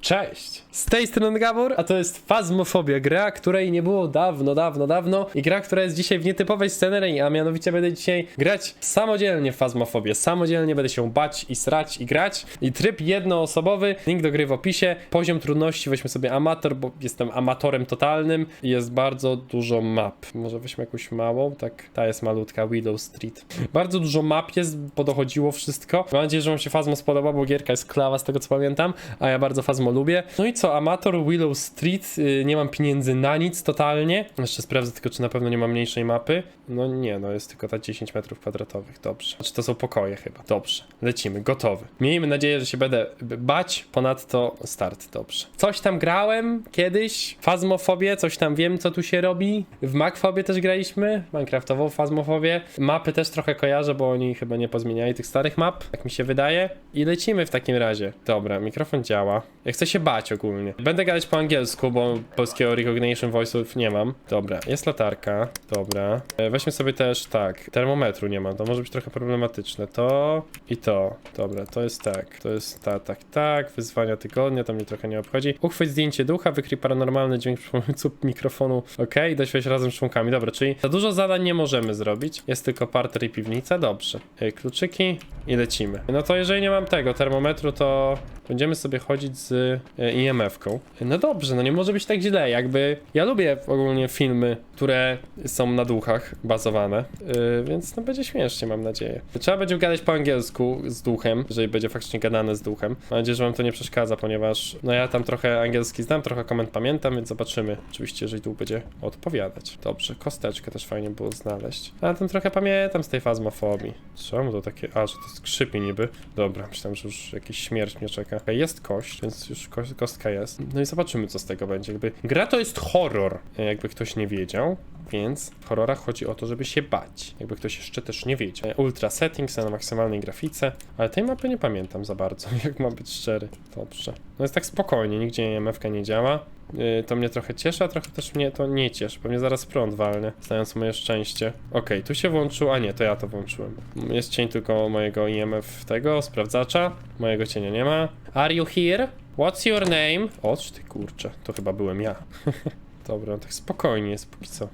Cześć! Z tej strony Gabor, a to jest Fazmofobia, gra, której nie było dawno, dawno, dawno i gra, która jest dzisiaj w nietypowej scenerii, a mianowicie będę dzisiaj grać samodzielnie w Fazmofobię. Samodzielnie będę się bać i srać i grać. I tryb jednoosobowy, link do gry w opisie. Poziom trudności weźmy sobie amator, bo jestem amatorem totalnym i jest bardzo dużo map. Może weźmy jakąś małą, tak, ta jest malutka, Willow Street. Bardzo dużo map jest, podochodziło wszystko. Mam nadzieję, że wam się Fazmo spodoba, bo gierka jest klawa z tego co pamiętam, a ja bardzo Fazmo lubię. No i co, amator Willow Street, yy, nie mam pieniędzy na nic totalnie. Jeszcze sprawdzę tylko, czy na pewno nie ma mniejszej mapy. No nie, no jest tylko ta 10 metrów kwadratowych, dobrze. Znaczy to są pokoje chyba, dobrze. Lecimy, gotowy. Miejmy nadzieję, że się będę bać, ponadto start, dobrze. Coś tam grałem kiedyś, Fazmofobię, coś tam wiem, co tu się robi. W Macfobię też graliśmy, Minecraftową Fazmofobię. Mapy też trochę kojarzę, bo oni chyba nie pozmieniali tych starych map, tak mi się wydaje. I lecimy w takim razie. Dobra, mikrofon działa. Ja chcę się bać ogólnie. Będę gadać po angielsku, bo polskiego recognition voice'ów nie mam. Dobra, jest latarka. Dobra. E, Weźmy sobie też, tak, termometru nie mam, to może być trochę problematyczne. To i to. Dobra, to jest tak, to jest ta, tak, tak. Wyzwania tygodnia, to mnie trochę nie obchodzi. Uchwyć zdjęcie ducha, wykryj paranormalny dźwięk przy pomocy mikrofonu. Okej, doświadcz razem z członkami. Dobra, czyli za dużo zadań nie możemy zrobić. Jest tylko parter i piwnica, dobrze. E, Kluczyki i lecimy. No to jeżeli nie mam tego termometru, to będziemy sobie chodzić z e, IMF-ką. No dobrze, no nie może być tak źle, jakby ja lubię ogólnie filmy, które są na duchach bazowane, yy, więc no będzie śmiesznie, mam nadzieję. Trzeba będzie gadać po angielsku z duchem, jeżeli będzie faktycznie gadane z duchem. Mam nadzieję, że wam to nie przeszkadza, ponieważ no ja tam trochę angielski znam, trochę komend pamiętam, więc zobaczymy. Oczywiście, jeżeli duch będzie odpowiadać. Dobrze, kosteczkę też fajnie było znaleźć. A tam trochę pamiętam z tej fazmofobii. Czemu to takie, a, że to skrzypi niby. Dobra, myślałem, że już jakaś śmierć mnie czeka. Jest kość, więc już ko kostka jest. No i zobaczymy, co z tego będzie. Jakby gra to jest horror, jakby ktoś nie wiedział. Więc w horrorach chodzi o to, żeby się bać. Jakby ktoś jeszcze też nie wiedział. Ultra settings na maksymalnej grafice, ale tej mapy nie pamiętam za bardzo, jak mam być szczery. Dobrze. No jest tak spokojnie, nigdzie EMF nie działa. Yy, to mnie trochę cieszy, a trochę też mnie to nie cieszy. Pewnie zaraz prąd walnę, znając moje szczęście. Okej, tu się włączył, a nie, to ja to włączyłem. Jest cień tylko mojego IMF tego, sprawdzacza. Mojego cienia nie ma. Are you here? What's your name? O, ty kurczę, to chyba byłem ja. Dobra, tak spokojnie jest póki co.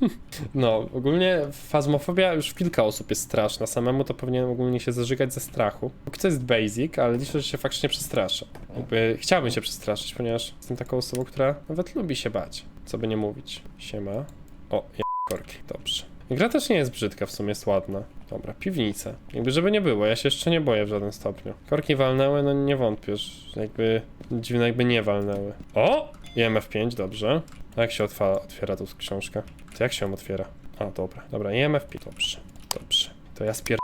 no, ogólnie fazmofobia już w kilka osób jest straszna. Samemu to powinien ogólnie się zażygać ze strachu. Póki co jest basic, ale liczę, że się faktycznie przestraszę. Jakby chciałbym się przestraszyć, ponieważ jestem taką osobą, która nawet lubi się bać. Co by nie mówić. Siema. O, ja korki, dobrze. Gra też nie jest brzydka, w sumie jest ładna. Dobra, piwnica. Jakby żeby nie było, ja się jeszcze nie boję w żadnym stopniu. Korki walnęły, no nie wątpię, że jakby dziwne jakby nie walnęły. O! IMF5, dobrze. A jak się otwa, otwiera tu książka? To jak się ją otwiera? A, dobra. Dobra, IMF5, dobrze. Dobrze. To ja spierdalam.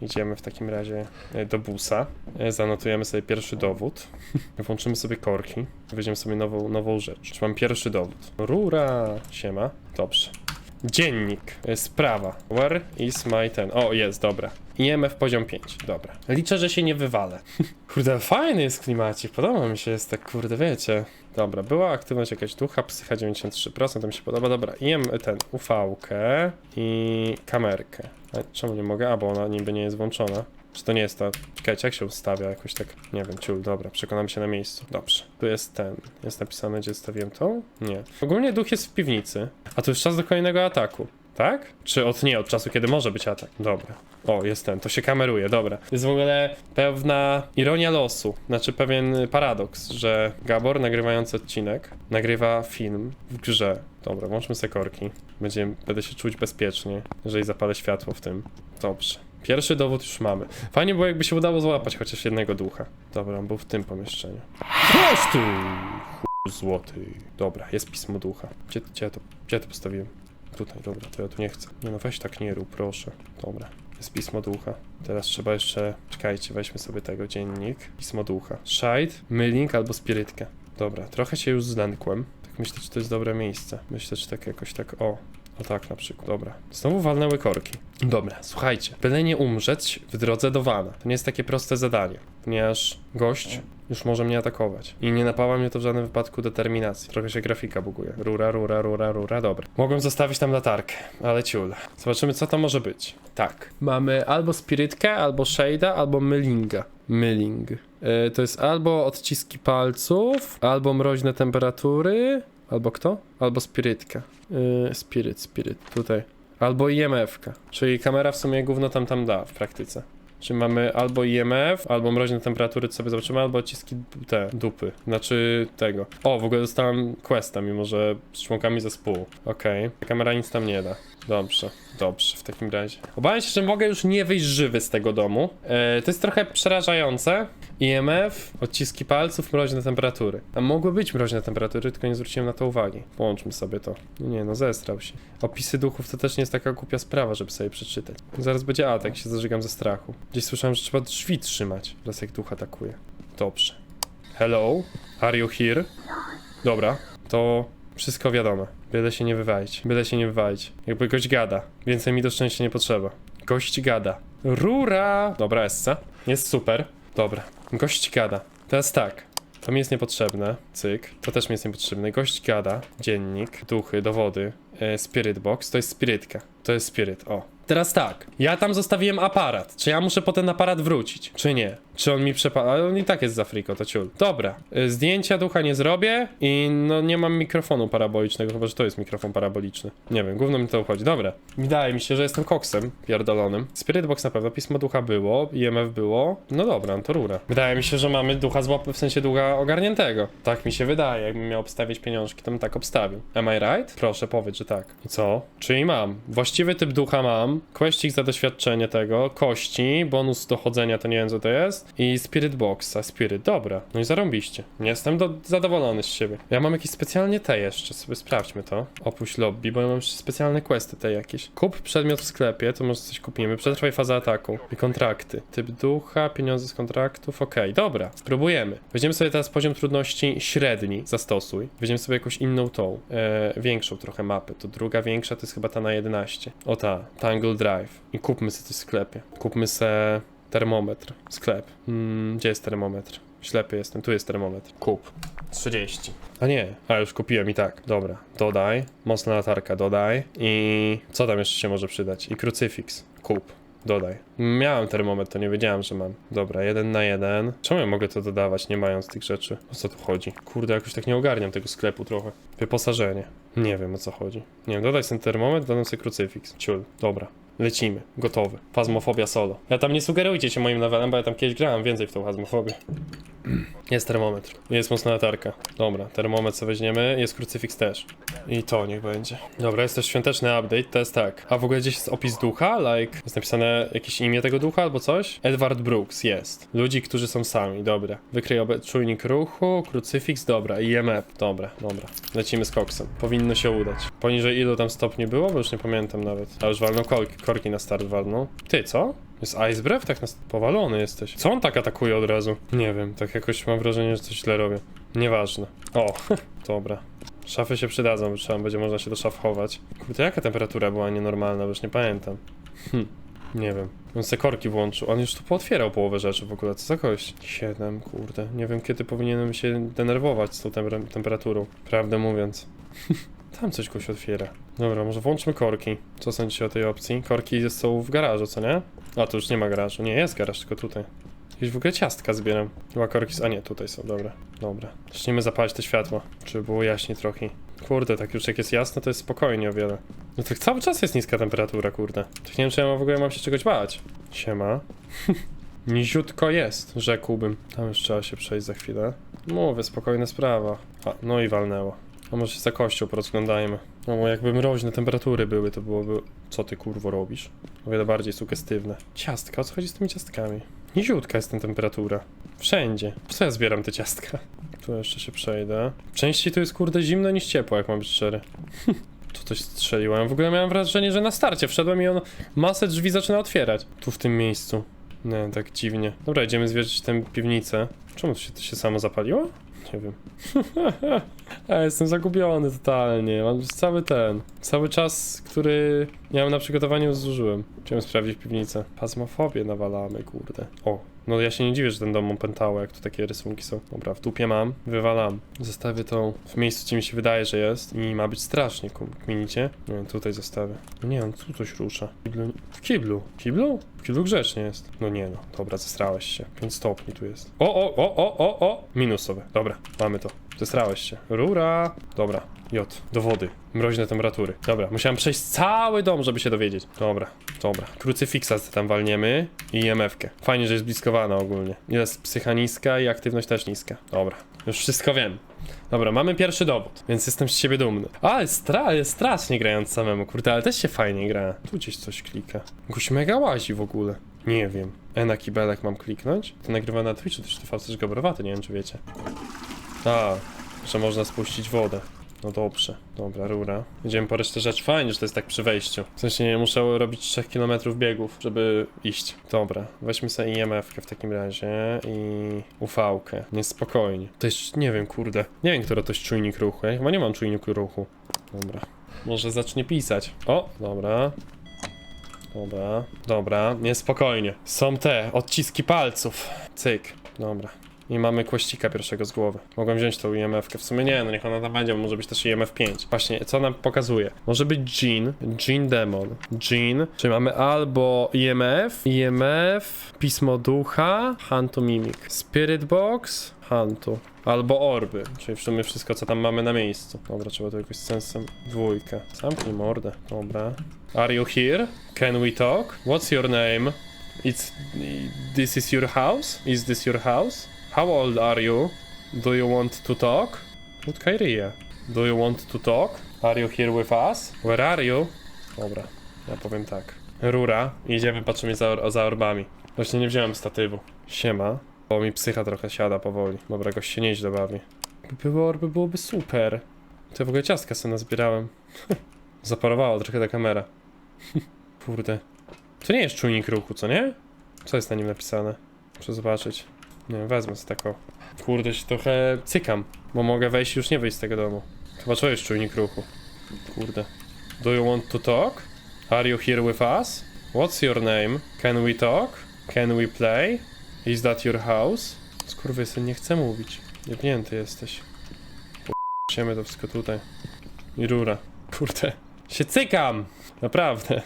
Idziemy w takim razie e, do busa. E, Zanotujemy sobie pierwszy dowód. Włączymy sobie korki. Weźmiemy sobie nową, nową rzecz. Czy mam pierwszy dowód? Rura! Siema. Dobrze. Dziennik. E, Sprawa. Where is my ten? O, jest, dobra. IMF poziom 5. Dobra. Liczę, że się nie wywalę. kurde, fajny jest klimacik. Podoba mi się, jest tak, kurde, wiecie. Dobra, była aktywność jakaś ducha, psycha 93%, to mi się podoba. Dobra, IM ten UV-kę i kamerkę. A czemu nie mogę? A, bo ona niby nie jest włączona. Czy to nie jest ta... Czekajcie, jak się ustawia jakoś tak... Nie wiem, ciul, dobra, przekonam się na miejscu. Dobrze. Tu jest ten... Jest napisane, gdzie stawiłem tą? Nie. Ogólnie duch jest w piwnicy. A to już czas do kolejnego ataku. Tak? Czy od nie, od czasu, kiedy może być atak? Dobra. O, jest ten, to się kameruje, dobra. Jest w ogóle pewna ironia losu, znaczy pewien paradoks, że Gabor nagrywający odcinek nagrywa film w grze. Dobra, włączmy sobie korki. Będzie, będę się czuć bezpiecznie, jeżeli zapalę światło w tym. Dobrze. Pierwszy dowód już mamy. Fajnie było, jakby się udało złapać chociaż jednego ducha. Dobra, on był w tym pomieszczeniu. Chodź złoty. Dobra, jest pismo ducha. Gdzie, gdzie, to, gdzie to postawiłem? Tutaj, dobra, to ja tu nie chcę. Nie no, weź tak nie rób, proszę. Dobra, jest pismo ducha. Teraz trzeba jeszcze, czekajcie, weźmy sobie tego, dziennik. Pismo ducha. Shide, mylink albo spirytkę. Dobra, trochę się już zlękłem. Tak myślę, czy to jest dobre miejsce. Myślę, czy tak jakoś tak, o. O tak na przykład, dobra. Znowu walnęły korki. Dobra, słuchajcie. Byle nie umrzeć w drodze do Wana. To nie jest takie proste zadanie, ponieważ gość już może mnie atakować. I nie napała mnie to w żadnym wypadku determinacji. Trochę się grafika buguje. Rura, rura, rura, rura, dobra. Mogłem zostawić tam latarkę, ale ciul. Zobaczymy, co to może być. Tak. Mamy albo spirytkę, albo shade'a, albo mylinga. Milling. E, to jest albo odciski palców, albo mroźne temperatury, albo kto? Albo spirytka. E, spiryt, spiryt, tutaj. Albo IMF-ka. Czyli kamera w sumie gówno tam tam da w praktyce. Czy mamy albo IMF, albo mroźne temperatury, co sobie zobaczymy, albo odciski te dupy. Znaczy tego. O, w ogóle dostałem questa, mimo że z członkami zespołu. Okej. Kamera nic tam nie da. Dobrze, dobrze w takim razie. Obawiam się, że mogę już nie wyjść żywy z tego domu. E, to jest trochę przerażające. IMF, odciski palców, mroźne temperatury. A mogły być mroźne temperatury, tylko nie zwróciłem na to uwagi. Połączmy sobie to. No nie, no zestrał się. Opisy duchów to też nie jest taka głupia sprawa, żeby sobie przeczytać. Zaraz będzie atak, się zażygam ze strachu. Gdzieś słyszałem, że trzeba drzwi trzymać, teraz jak duch atakuje. Dobrze. Hello? Are you here? Dobra, to wszystko wiadome. Byle się nie wywalić. Byle się nie wywalić. Jakby gość gada. Więcej mi do szczęścia nie potrzeba. Gość gada. Rura! Dobra, Essa. Jest super. Dobra. Gość gada. Teraz tak. To mi jest niepotrzebne. Cyk. To też mi jest niepotrzebne. Gość gada. Dziennik. Duchy, dowody. E, spirit box. To jest spirytka. To jest spirit. O. Teraz tak. Ja tam zostawiłem aparat. Czy ja muszę po ten aparat wrócić? Czy nie? Czy on mi przepada? Ale on i tak jest za friko, to ciul. Dobra. Y, Zdjęcia ducha nie zrobię i no nie mam mikrofonu parabolicznego, chyba że to jest mikrofon paraboliczny. Nie wiem, gówno mi to uchodzi. Dobra. Wydaje mi się, że jestem koksem pierdolonym. Spirit Box na pewno, pismo ducha było, IMF było. No dobra, no to rura. Wydaje mi się, że mamy ducha z w sensie ducha ogarniętego. Tak mi się wydaje. Jakbym miał obstawić pieniążki, to bym tak obstawił. Am I right? Proszę, powiedz, że tak. I co? Czyli mam. Właściwy typ ducha mam. Kwestik za doświadczenie tego. Kości. Bonus dochodzenia to nie wiem co to jest. I Spirit Boxa. Spirit, dobra. No i zarąbiście. Jestem do, zadowolony z siebie. Ja mam jakieś specjalnie te jeszcze. Sobie sprawdźmy to. Opuść lobby, bo ja mam jeszcze specjalne questy te jakieś. Kup przedmiot w sklepie, to może coś kupimy. Przetrwaj fazę ataku. I kontrakty. Typ ducha, pieniądze z kontraktów. Okej, dobra. Spróbujemy. Weźmiemy sobie teraz poziom trudności średni. Zastosuj. Weźmiemy sobie jakąś inną tą. E, większą trochę mapę. To druga większa to jest chyba ta na 11. O ta. Tangle Drive. I kupmy sobie coś w sklepie. Kupmy se termometr. Sklep. Mm, gdzie jest termometr? Ślepy jestem. Tu jest termometr. Kup. 30. A nie, a już kupiłem i tak. Dobra, dodaj. Mocna latarka, dodaj. I co tam jeszcze się może przydać? I krucyfiks. Kup. Dodaj. Miałem termometr, to nie wiedziałem, że mam. Dobra, jeden na jeden. Czemu ja mogę to dodawać, nie mając tych rzeczy? O co tu chodzi? Kurde, jakoś tak nie ogarniam tego sklepu trochę. Wyposażenie. Nie wiem o co chodzi. Nie wiem, dodaj ten termometr, dodam sobie krucyfiks. Ciul. Dobra. Lecimy. Gotowy. Fazmofobia solo. Ja tam nie sugerujcie się moim levelem, bo ja tam kiedyś grałem więcej w tą fazmofobię. Jest termometr. Jest mocna latarka. Dobra, termometr sobie weźmiemy. Jest krucyfiks też. I to niech będzie. Dobra, jest też świąteczny update. To jest tak. A w ogóle gdzieś jest opis ducha? Like, jest napisane jakieś imię tego ducha albo coś? Edward Brooks jest. Ludzi, którzy są sami. Dobra. Wykryj czujnik ruchu, krucyfiks, dobra. IMF. Dobra, dobra. Lecimy z koksem. Powinno się udać. Poniżej ilu tam stopni było? Bo już nie pamiętam nawet. A już walną korki, korki na start walną. Ty, co? Jest Ice Breath? Tak nas powalony jesteś. Co on tak atakuje od razu? Nie wiem, tak jakoś mam wrażenie, że coś źle robię. Nieważne. O, dobra. Szafy się przydadzą, trzeba będzie można się do szaf chować. Kurde, jaka temperatura była nienormalna, bo już nie pamiętam. Hm, nie wiem. On se korki włączył. On już tu pootwierał połowę rzeczy w ogóle. Co za kość? Siedem, kurde. Nie wiem, kiedy powinienem się denerwować z tą temper- temperaturą. Prawdę mówiąc. Tam coś goś otwiera. Dobra, może włączmy korki. Co sądzicie o tej opcji? Korki są w garażu, co nie? A, tu już nie ma garażu. Nie, jest garaż, tylko tutaj. Jakieś w ogóle ciastka zbieram. Chyba korki... z- A nie, tutaj są, dobra. Dobra. Zacznijmy zapalić te światła, żeby było jaśniej trochę. Kurde, tak już jak jest jasno, to jest spokojnie o wiele. No tak cały czas jest niska temperatura, kurde. Tak nie wiem, czy ja w ogóle mam się czegoś bać. Siema. Niziutko jest, rzekłbym. Tam już trzeba się przejść za chwilę. Mówię, spokojna sprawa. A, no i walnęło. A może się za kością porozglądajmy. No bo jakby mroźne temperatury były, to byłoby... Co ty kurwo robisz? O wiele bardziej sugestywne. Ciastka, o co chodzi z tymi ciastkami? Niziutka jest ta temperatura. Wszędzie. Po co ja zbieram te ciastka? Tu jeszcze się przejdę. Częściej tu jest kurde zimno niż ciepło, jak mam być szczery. Tu coś strzeliłem. W ogóle miałem wrażenie, że na starcie wszedłem i on masę drzwi zaczyna otwierać. Tu w tym miejscu. Nie, tak dziwnie. Dobra, idziemy zwiedzić tę piwnicę. Czemu to się, to się samo zapaliło? Nie wiem. Ja jestem zagubiony totalnie. Mam cały ten. Cały czas, który miałem na przygotowaniu, zużyłem. Chciałem sprawdzić piwnicę. Pasmofobię nawalamy, kurde. O, no ja się nie dziwię, że ten dom mam pętało, jak tu takie rysunki są. Dobra, w dupie mam, wywalam. Zostawię tą w miejscu, gdzie mi się wydaje, że jest. I ma być strasznie, kminicie? Nie, tutaj zostawię. No nie, on tu coś rusza. W kiblu? W kiblu? W kiblu? W kiblu grzecznie jest. No nie no, dobra, zestrałeś się. 5 stopni tu jest. O, o, o, o, o, o! Minusowe. Dobra, mamy to. Zestrałeś się. Rura. Dobra. J. Do wody. Mroźne temperatury. Dobra, musiałem przejść cały dom, żeby się dowiedzieć. Dobra, dobra. Krucyfiksa tam walniemy i IMF-kę. Fajnie, że jest bliskowana ogólnie. Jest psycha niska i aktywność też niska. Dobra, już wszystko wiem. Dobra, mamy pierwszy dowód, więc jestem z siebie dumny. A, jest, stra jest strasznie grając samemu, kurde, ale też się fajnie gra. Tu gdzieś coś klika. Jakoś mega łazi w ogóle. Nie wiem. E na kibelek mam kliknąć? To nagrywa na Twitchu, też TV też gabrowaty, nie wiem czy wiecie. A, że można spuścić wodę. No dobrze, dobra, rura. Idziemy po resztę rzeczy. Fajnie, że to jest tak przy wejściu. W sensie nie muszę robić 3 km biegów, żeby iść. Dobra, weźmy sobie IMF-kę w takim razie i UV-kę. Niespokojnie. To jest, nie wiem, kurde. Nie wiem, który to jest czujnik ruchu. Ja chyba nie mam czujniku ruchu. Dobra. Może zacznie pisać. O, dobra. Dobra, dobra, niespokojnie. Są te odciski palców. Cyk, dobra. I mamy kłościka pierwszego z głowy. Mogłem wziąć tą IMF-kę. W sumie nie, no niech ona tam będzie, bo może być też IMF 5. Właśnie, co nam pokazuje? Może być Jean, Jean Demon, Jean, czyli mamy albo IMF, IMF, Pismo Ducha, Hantu Mimic, Spirit Box, Hantu. Albo orby, czyli w sumie wszystko, co tam mamy na miejscu. Dobra, trzeba to jakoś z sensem. Dwójkę. Zamknij mordę. Dobra. Are you here? Can we talk? What's your name? It's... This is your house? Is this your house? How old are you? Do you want to talk? Kyrie. Do you want to talk? Are you here with us? Where are you? Dobra, ja powiem tak. Rura, idziemy, patrzymy za, za orbami. Właśnie nie wziąłem statywu. Siema. Bo mi psycha trochę siada powoli. Dobra, goś się nieźle bawi. Były orby, byłoby super. To ja w ogóle ciastka sobie nazbierałem. Zaparowała trochę ta kamera. Kurde. To nie jest czujnik ruchu, co nie? Co jest na nim napisane? Muszę zobaczyć. Nie wezmę sobie taką. Kurde, się trochę cykam, bo mogę wejść i już nie wyjść z tego domu. Chyba co jest czujnik ruchu? Kurde. Do you want to talk? Are you here with us? What's your name? Can we talk? Can we play? Is that your house? Skurwysyn, nie chcę mówić. Jebnięty jesteś. Siemy to wszystko tutaj. I rura. Kurde. Się cykam! Naprawdę.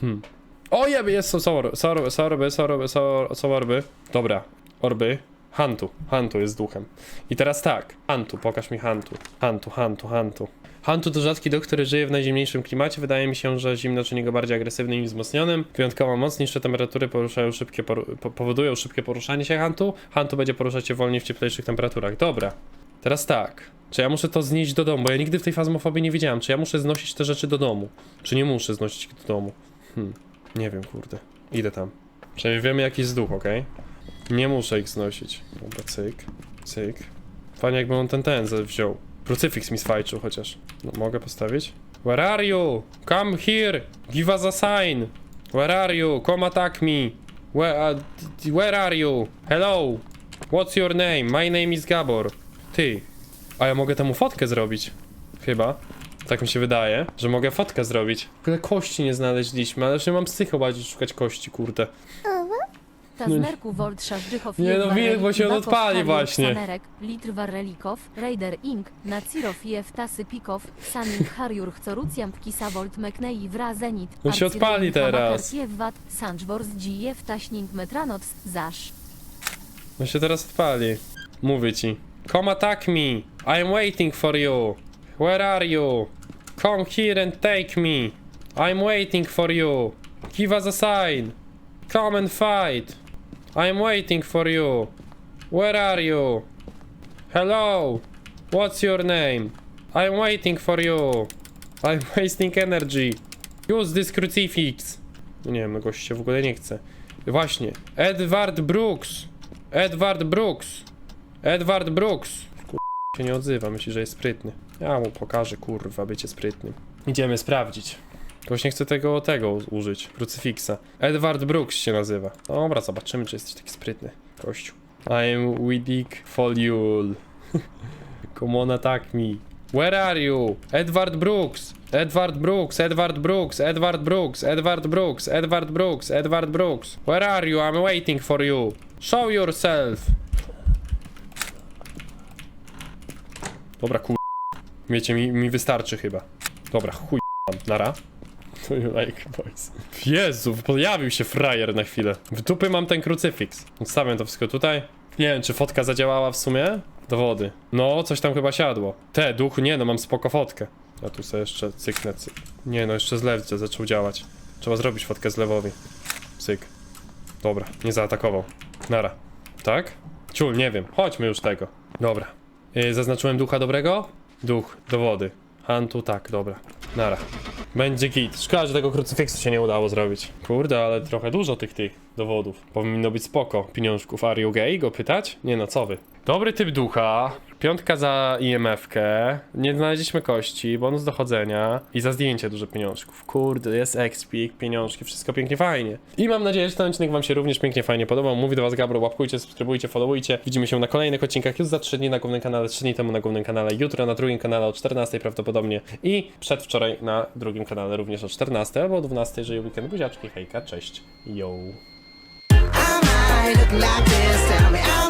Hmm. O jeby, jest, są, są, orby, są, orby, są, orby, są, orby, są, są orby. Dobra, orby. Hantu, Hantu jest duchem. I teraz tak, Hantu, pokaż mi Hantu. Hantu, Hantu, Hantu. Hantu to rzadki duch, który żyje w najzimniejszym klimacie. Wydaje mi się, że zimno czyni go bardziej agresywnym i wzmocnionym. Wyjątkowo mocniejsze temperatury poruszają szybkie poru po powodują szybkie poruszanie się Hantu. Hantu będzie poruszać się wolniej w cieplejszych temperaturach. Dobra. Teraz tak. Czy ja muszę to znieść do domu? Bo ja nigdy w tej fazmofobii nie wiedziałem. Czy ja muszę znosić te rzeczy do domu? Czy nie muszę znosić do domu? Hmm. Nie wiem, kurde. Idę tam. Przynajmniej wiemy jaki jest duch, okej? Nie muszę ich znosić. Dobra, cyk, cyk. Fajnie jakby on ten ten wziął. Krucyfiks mi sfajczył chociaż. No, mogę postawić? Where are you? Come here! Give us a sign! Where are you? Come attack me! Where, uh, where are you? Hello! What's your name? My name is Gabor. Ty. A ja mogę temu fotkę zrobić. Chyba. Tak mi się wydaje, że mogę fotkę zrobić. W ogóle kości nie znaleźliśmy, ale już nie mam psycho szukać kości, kurde. Taznerku Volt Szarżychow Nie no, wilk, bo się on odpali właśnie. Sanerek, Litr Warrelikow, Raider Inc., Nacirow Jew Tasy Pikow, Saning Harjur Chcorucjam Pkisa Volt Meknei Wra Zenit, On się odpali teraz. Jewwat, Sanczwors Dzijew Taśning Metranoc, Zasz. No się teraz odpali. Mówię ci. Come attack me! I'm waiting for you! Where are you? Come here and take me! I'm waiting for you! Give us a sign! Come and fight! I'm waiting for you! Where are you? Hello! What's your name? I'm waiting for you! I'm wasting energy! Use this crucifix! No nie wiem, gość się w ogóle nie chce. Właśnie. Edward Brooks! Edward Brooks! Edward Brooks! Kur... się nie odzywa, myśli, że jest sprytny. Ja mu pokażę, kurwa, bycie sprytnym. Idziemy sprawdzić. Właśnie chcę tego, tego użyć, krucyfiksa. Edward Brooks się nazywa. Dobra, zobaczymy, czy jesteś taki sprytny, gościu. I'm Widdick Foliul. Come on, attack me. Where are you? Edward Brooks. Edward Brooks, Edward Brooks, Edward Brooks, Edward Brooks, Edward Brooks, Edward Brooks. Where are you? I'm waiting for you. Show yourself. Dobra, kur... Wiecie, mi, mi wystarczy chyba. Dobra, chuj. Nara. Do you like boys? Jezu, pojawił się frajer na chwilę. W dupy mam ten krucyfiks. Odstawiam to wszystko tutaj. Nie wiem, czy fotka zadziałała w sumie? Dowody. No, coś tam chyba siadło. Te, duch, nie no, mam spoko fotkę. Ja tu sobie jeszcze cyknę, cyk. Nie no, jeszcze zlew zaczął działać. Trzeba zrobić fotkę zlewowi. Cyk. Dobra, nie zaatakował. Nara. Tak? Ciul, nie wiem. Chodźmy już tego. Dobra. Yy, zaznaczyłem ducha dobrego? Duch, dowody. Hantu, tak, dobra. Nara. Będzie git. Szkoda, że tego krucyfiksu się nie udało zrobić. Kurde, ale trochę dużo tych tych dowodów. Powinno być spoko. Pieniążków. Are you gay? Go pytać? Nie no, co wy? Dobry typ ducha. Piątka za IMF-kę. Nie znaleźliśmy kości. Bonus dochodzenia. I za zdjęcie dużo pieniążków. Kurde, jest expik, pieniążki. Wszystko pięknie, fajnie. I mam nadzieję, że ten odcinek wam się również pięknie, fajnie podobał. Mówi do was Gabro. Łapkujcie, subskrybujcie, followujcie. Widzimy się na kolejnych odcinkach już za 3 dni na głównym kanale, 3 dni temu na głównym kanale, jutro na drugim kanale o 14 prawdopodobnie i przedwczoraj na drugim kanale również o 14 albo o 12, jeżeli weekend buziaczki, hejka, cześć, yo. I might look like